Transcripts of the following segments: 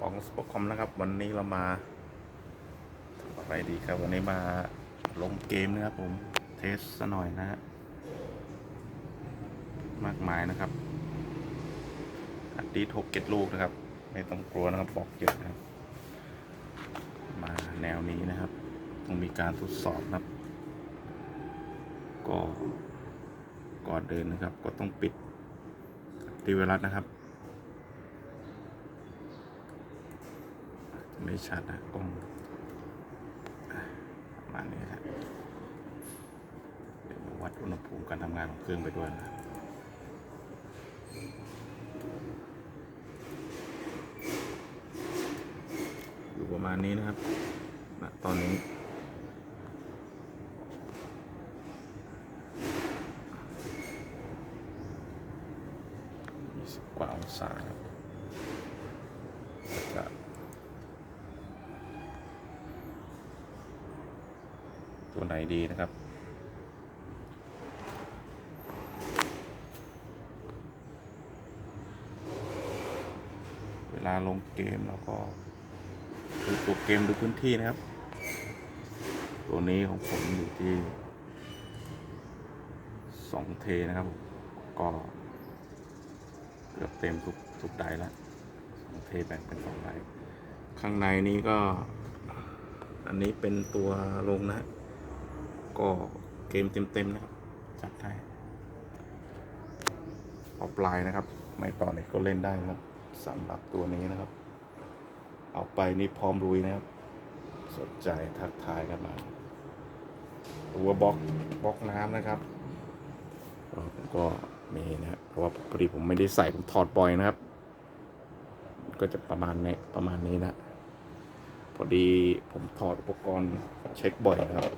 ปองสปอคอมนะครับ วันนี้เรามาทำอะไรดีครับ วันนี้มาลงเกมนะครับ ผมเทสซะหน่อยนะฮะมากมายนะครับอัดดีทกเก็ตลูกนะครับ ไม่ต้องกลัวนะครับบอกเยอะนะครับ มาแนวนี้นะครับ ต้องมีการทดสอบนะครับ ก็ก่อนเดินนะครับ ก็ต้องปิดตีเวลัสนะครับ ไม่ชัดนะกล้องประมาณนี้ครับเดี๋ยวมาวัดอุณหภูมิการทำงานของเครื่องไปด้วยนะอยู่ประมาณนี้นะครับณตอนนี้กว่าองศาครับจะ ตัวไหนดีนะครับเวลาลงเกมเราก็ดูตัวเกมดูพื้นที่นะครับ ตัวนี้ของผมอยู่ที่สองเทนะครับ ก็เกือบเต็มทุกทุกไดแล้วสองเทแบ่งเป็นสองไดข้างในนี้ก็ อันนี้เป็นตัวลงนะ ก็เกมเต็มๆนะครับ จัดให้ออฟไลน์นะครับ ไม่ต่อเน็ตก็เล่นได้นะครับสำหรับตัวนี้นะครับ เอาไปนี่พร้อมรุยนะครับ สนใจทักทายกันมาตัวบล็อกบล็อกน้ำนะครับก็มีนะครับเพราะว่าพอดีผมไม่ได้ใส่ผมถอดบ่อยนะครับ ก็จะประมาณนี้ประมาณนี้นะ พอดีผมถอดอุปกรณ์เช็คบ่อยนะครับ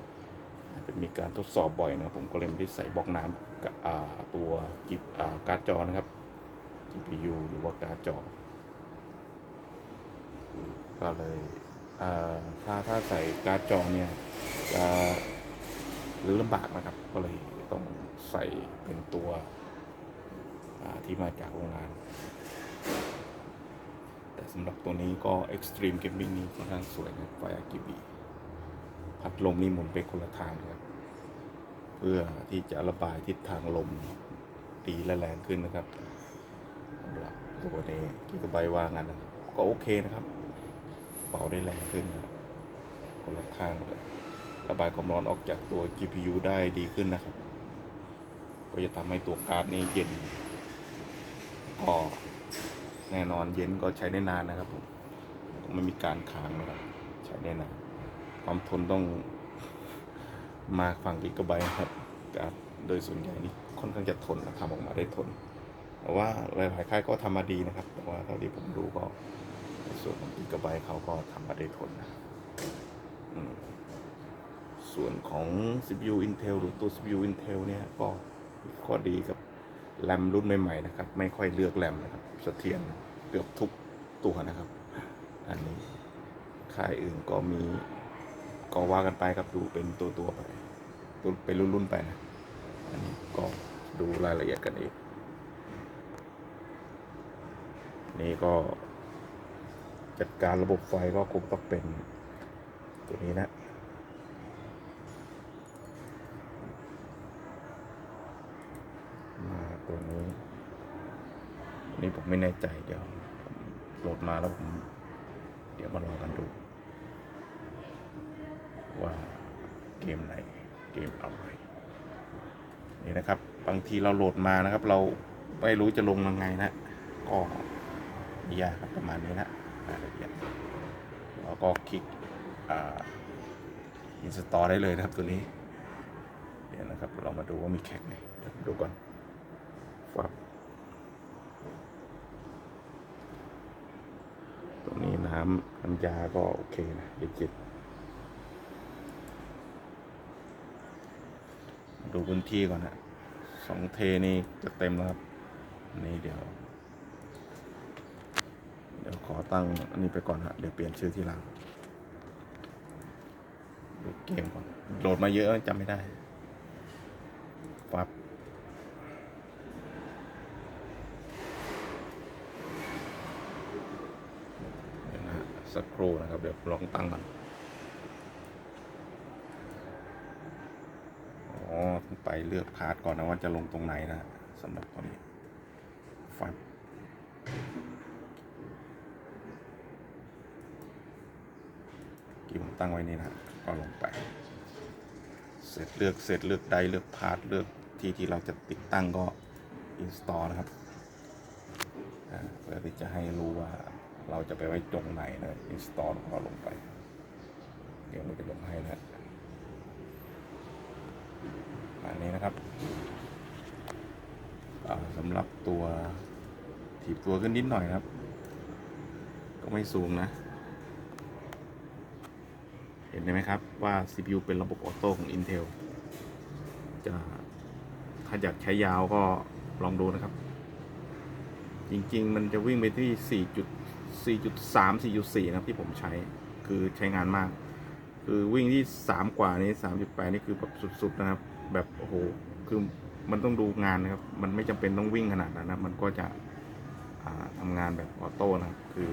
มีการทดสอบบ่อยนะผมก็เลยไม่ได้ใส่บล็อกน้ำกับตัวกิบการ์ดจอนะครับ GPU หรือว่าการ์ดจอ ก็เลยถ้าถ้าใส่การ์ดจอเนี่ยจะหรือลำบากนะครับ ก็เลยต้องใส่เป็นตัวที่มาจากโรงงาน แต่สำหรับตัวนี้ก็ Extreme Gaming นี่ค่อนข้างสวยนะไฟ RGB พัดลมนี่หมุนไปคนละทางครับ เพื่อที่จะระบายทิศทางลมดีและแรงขึ้นนะครับสำหรับตัวนี้กิกะบว่างันนะครับก็โอเคนะครับ เป่าได้แรงขึ้นนะคนละข้างเลยระบายความร้อนออกจากตัว GPU ได้ดีขึ้นนะครับ ก็จะทำให้ตัวการ์ดนี้เย็นก็แน่นอนเย็นก็ใช้ได้นานนะครับผมไม่มีการค้างนะครับ ใช้ได้นาน ความทนต้องมาฝั่งกิกะไบต์ครับการ์ดโดยส่วนใหญ่นี่ค่อนข้างจะทนนะทำออกมาได้ทน แต่ว่าหลายๆค่ายก็ทำมาดีนะครับ แต่ว่าเท่าที่ผมดูก็ในส่วนของกิกะไบต์เขาก็ทำมาได้ทนนะส่วนของ CPU Intel หรือตัว CPU Intel เนี่ยก็ข้อดีกับแรมรุ่นใหม่ๆนะครับ ไม่ค่อยเลือกแรมนะครับเสถียรเกือบทุกตัวนะครับ อันนี้ค่ายอื่นก็มี ก็ว่ากันไปครับดูเป็นตัวตัวไปตัวเป็นรุ่นๆไปนะอันนี้ก็ดูรายละเอียดกันเองนี่ก็จัดการระบบไฟก็คงต้องเป็นตัวนี้นะมาตัวนี้นนี้ผมไม่แน่ใจเดี๋ยวโหลดมาแล้วผมเดี๋ยวมาลองกันดู ว่าเกมไหนเกมอะไรนี่นะครับ บางทีเราโหลดมานะครับ เราไม่รู้จะลงยังไงนะ ก็ไม่ยากครับประมาณนี้นะรายละเอียดแล้วก็คลิกอินสตอลได้เลยนะครับตัวนี้เดี๋ยวนะครับเรามาดูว่ามีแคกไหมดูก่อนฟับตัวนี้น้ำน้ำยาก็โอเคนะดิจิต ดูพื้นที่ก่อนนะสองเทนี่จะเต็มแล้วครับนนี้เดี๋ยว เดี๋ยวขอตั้งอันนี้ไปก่อนฮะเดี๋ยวเปลี่ยนชื่อทีหลังดูเกมก่อนโหลดมาเยอะจำไม่ได้ปั๊บเดี๋ยวครู่นะครับ เดี๋ยวลองตั้งมันอ๋อต้องไป เลือกพาร์ทก่อนนะว่าจะลงตรงไหนนะสำหรับตัวนี้ฟับกี่ผมตั้งไว้นี่นะก็ลงไป เสร็จเลือกเสร็จเลือกไดเลือกพาร์ทเลือกที่ที่เราจะติดตั้งก็ install นะครับเพื่อที่จะให้รู้ว่าเราจะไปไว้ตรงไหนนะ install ก็ลงไป เดี๋ยวมันจะลงให้นะ อันนี้นะครับสำหรับตัวถีบตัวขึ้นนิดหน่อยครับ ก็ไม่สูงนะ เห็นไหมครับว่า CPU เป็นระบบออโต้ของ Intel จะถ้าอยากใช้ยาวก็ลองดูนะครับ จริงๆ มันจะวิ่งไปที่ 4.4.3 4.4 นะครับที่ผมใช้คือใช้งานมาก คือวิ่งที่3กว่านี้3.8นี่คือแบบสุดๆนะครับ แบบโอ้โหคือมันต้องดูงานนะครับ มันไม่จำเป็นต้องวิ่งขนาดนั้นนะมันก็จะอ่าทำงานแบบออโต้นะครับ คือ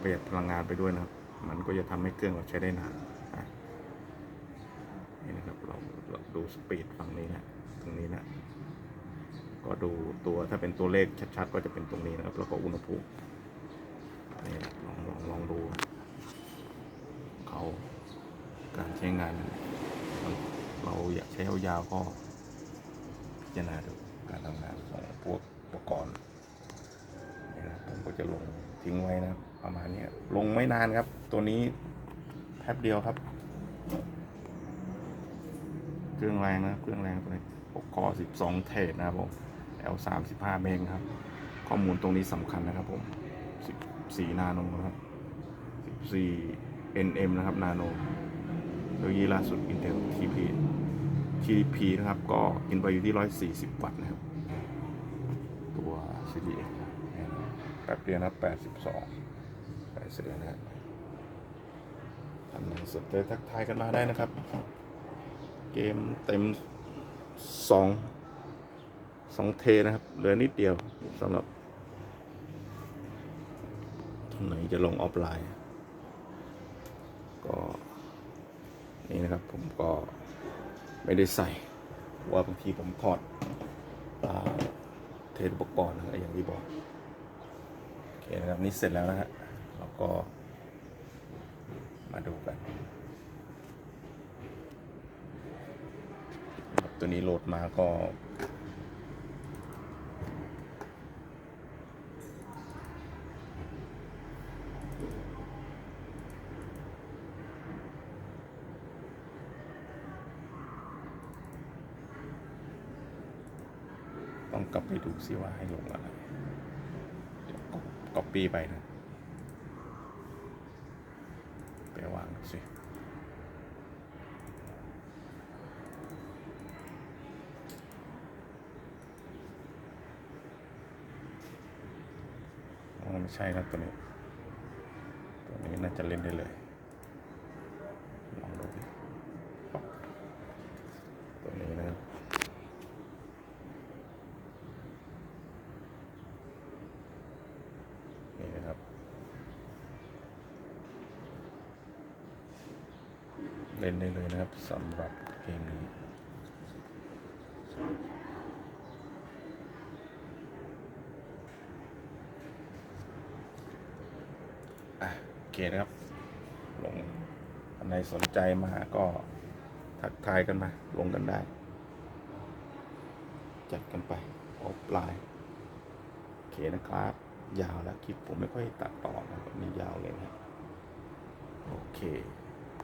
ประหยัดพลังงานไปด้วยนะครับ มันก็จะทำให้เครื่องเราใช้ได้นานอะนี่นะครับเราเราดูสปีดฝั่งนี้นะตรงนี้นะก็ดูตัวถ้าเป็นตัวเลขชัดๆ ก็จะเป็นตรงนี้นะครับ แล้วก็อุณหภูมินี่ลองลองลองดูเขา การใช้งานเราอยากใช้ยาวๆก็พิจารณาดูการทำงานของพวกอุปกรณ์นี่นะผมก็จะลงทิ้งไว้นะประมาณนี้ลงไม่นานครับ ตัวนี้แป๊บเดียวครับ เครื่องแรงนะเครื่องแรงตัวนี้ปกคอ12 เทรดนะครับผม L 35เมงครับ ข้อมูลตรงนี้สำคัญนะครับผม 14 นาโนครับ 14 nm นะครับ นาโน โนโลยีล่าสุด Intel TP TP นะครับ ก็อินไปอยู่ที่ 140 วัตต์นะครับ ตัว CDX แป๊บเดียวนะ82ไปเสร็จแล้วนะครับทำงานสดเลยทักทายกันมาได้นะครับ เกมเต็มสองสองเทนะครับ เหลือนิดเดียวสำหรับท่านไหนจะลงออฟไลน์ ก็ นี่นะครับผมก็ไม่ได้ใส่ว่าบางทีผมถอดอ่าเทสอุปกรณ์นะครับอย่างที่บอกโอเคนะครับนี่เสร็จแล้วนะฮะแล้วก็มาดูกัน ตัวนี้โหลดมาก็ ต้องกลับไปดู ซิว่าให้ลงอะไรเดี๋ยวก๊อปปี้ไปนะไปวางสิอ๋อไม่ใช่ครับตัวนี้ ตัวนี้น่าจะเล่นได้เลย ลองดูดิปั๊บตัวนี้นะครับ นี่นะครับ เล่นได้เลยนะครับสำหรับเกมนี้อะโอเคนะครับ ลงอันไหนสนใจมาก็ทักทายกันมา ลงกันได้ จัดกันไป ออฟไลน์ โอเคนะครับ ยาวแล้วคลิปผมไม่ค่อยตัดต่อนะครับนี่ยาวเลยนะ โอเค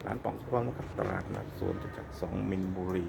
ร้านป่องสุพรรณครับตลาดนัดสวนจตุจักรสองมินบุรี